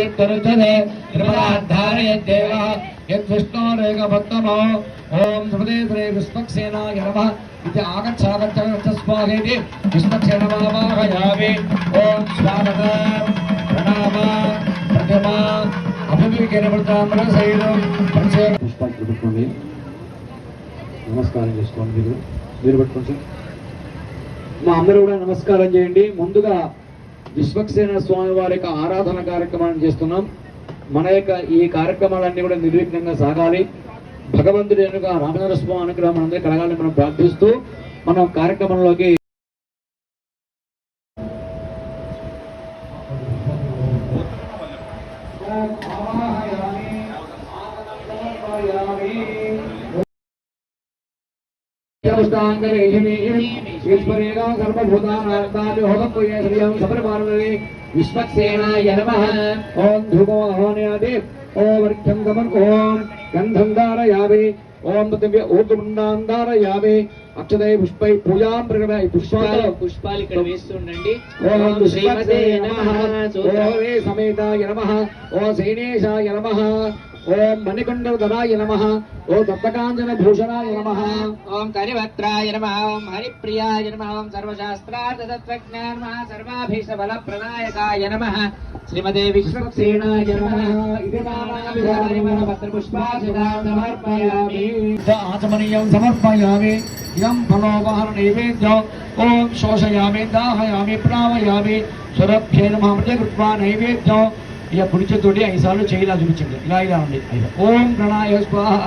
స్వీకరుచనే త్రిపురాధారయద్దేవ యద్విష్ణోరేకభక్తమో ఓం సుమదే శ్రీ ఇది ఓం స్వాగత ప్రణామ పెట్టుకోండి నమస్కారం చేసుకోండి మీరు. మీరు పెట్టుకోండి. మా అందరూ కూడా నమస్కారం చేయండి. ముందుగా విశ్వక్సేన స్వామి వారి యొక్క ఆరాధన కార్యక్రమాన్ని చేస్తున్నాం. మన యొక్క ఈ కార్యక్రమాలన్నీ కూడా నిర్విఘ్నంగా సాగాలి. భగవంతుడి యొక్క రామచంద్ర స్వామి అనుగ్రహం మనందరికీ కలగాలని మనం ప్రార్థిస్తూ మనం కార్యక్రమంలోకి విశ్వక్సేనాయ నమః ఓం ధూమో అహోనయాది ఓం వర్ఘ్యం గమన్ ఓం గంధం ధారయామి ఓం పృథివ్య ఊర్ధ్వపుండాం ధారయామి అక్షదై పుష్పై పూజాం ప్రకటయ పుష్పాలు పుష్పాలు ఇక్కడ వేస్తుండండి। ఓం శ్రీమతే నమః ఓం వే సమేతాయ నమః। ఓం శైనేశాయ నమః। ఓం మణికంఠధరాయ నమః। ఓం దత్తకాంజన భూషణాయ నమః। ఓం కరివత్రాయ నమః। ఓం హరిప్రియాయ నమః ఓం సర్వశాస్త్రార్థ తత్వజ్ఞాన బల ప్రదాయకాయ నమః శ్రీమతే విశ్వక్సేనాయ నమః. ఇది నామాభిధాని మన పత్రపుష్పాక్షితాం సమర్పయామి ఆచమనీయం సమర్పయామి. ఇదం ఫలోపహర నైవేద్యం ఓం శోషయామి దాహయామి ప్రావయామి సురభ్యే మృత కృత్వా నైవేద్యం. ఇక పుడిచేతోటి ఐదు సార్లు చేయిలా చూపించండి. ఇలా ఇలా ఉంది ఓం ప్రణాయ స్వాహ